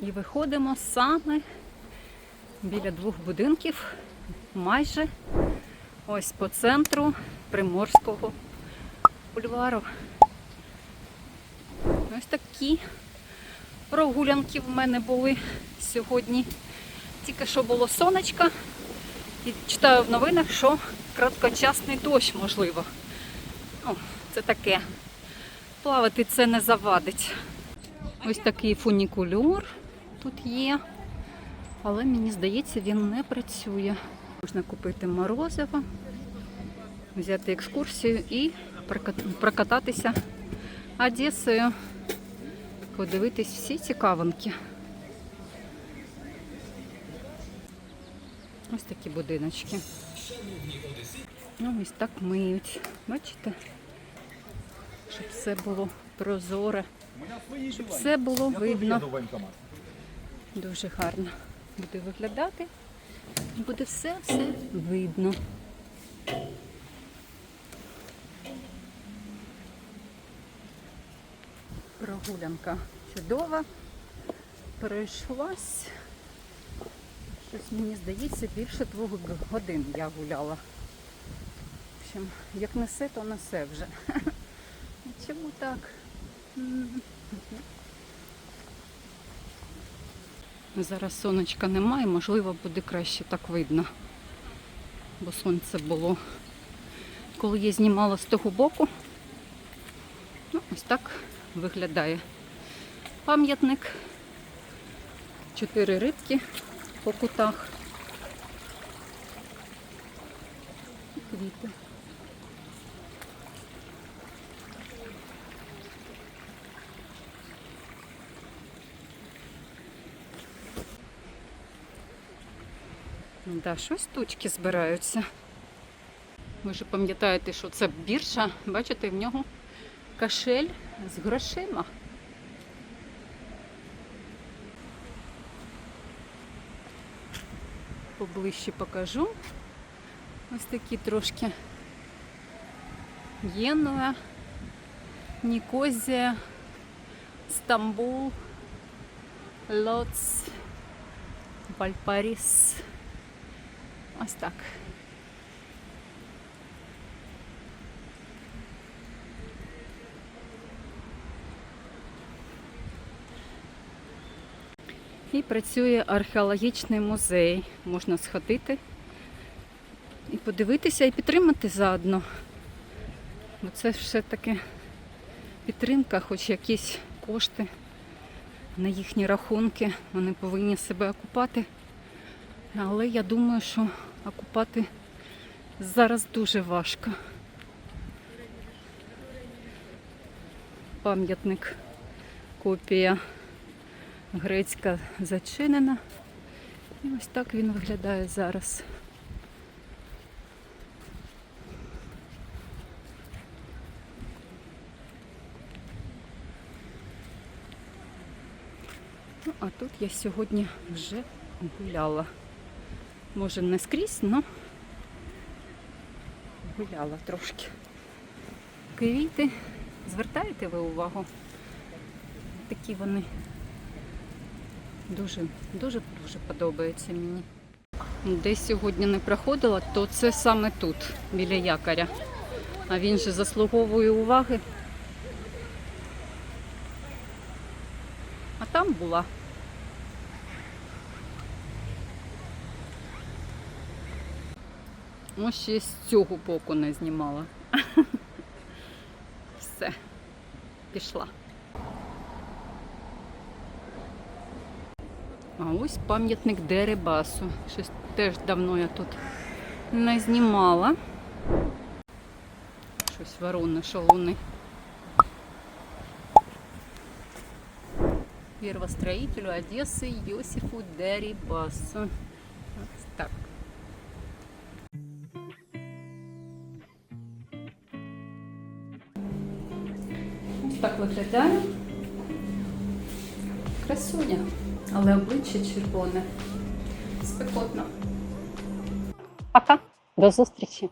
І виходимо саме біля двох будинків, майже ось по центру Приморського бульвару. Ось такі прогулянки в мене були сьогодні. Тільки що було сонечко, і читаю в новинах, що короткочасний дощ можливо. Ну, це таке. Плавати це не завадить. Ось такий фунікульор тут є, але мені здається, він не працює. Можна купити морозиво, взяти екскурсію і прокататися Одесою, подивитись всі цікавинки. Ось такі будиночки. Ну, ось так миють. Бачите? Щоб все було прозоре, щоб все було видно. Дуже гарно буде виглядати. Буде все-все видно. Прогулянка чудова. Пройшлась. Щось мені здається, більше двох годин я гуляла. В общем, як несе, то несе вже. Чому так? Зараз сонечка немає, можливо, буде краще так видно. Бо сонце було. Коли я знімала з того боку, ну, ось так виглядає пам'ятник. Чотири рибки по кутах. Квіти. Да, щось тучки збираються. Ви ж пам'ятаєте, що це бірша, бачите, в нього кашель з грошима. Поближче покажу. Ось такі трошки Єнуа, Нікозія, Стамбул, Лоц, Вальпаріс. Ось так. І працює археологічний музей. Можна сходити і подивитися, і підтримати заодно. Бо це все-таки підтримка, хоч якісь кошти на їхні рахунки. Вони повинні себе окупати. Але я думаю, що окупати зараз дуже важко. Пам'ятник, копія грецька зачинена. І ось так він виглядає зараз. Ну, а тут я сьогодні вже гуляла. Може не скрізь, але гуляла трошки. Квіти. Звертаєте ви увагу? Такі вони дуже, дуже, дуже подобаються мені. Де сьогодні не проходила, то це саме тут, біля якоря. А він же заслуговує уваги. А там була. Ось ще з цього боку не знімала. Все, пішла. А ось пам'ятник Дерибасу. Щось теж давно я тут не знімала. Щось ворони, шалуни. Первостроителю Одессы Йосифу Дерибасу. Так виглядає. Красуня, але обличчя червоне. Спекотно. Пока. До зустрічі.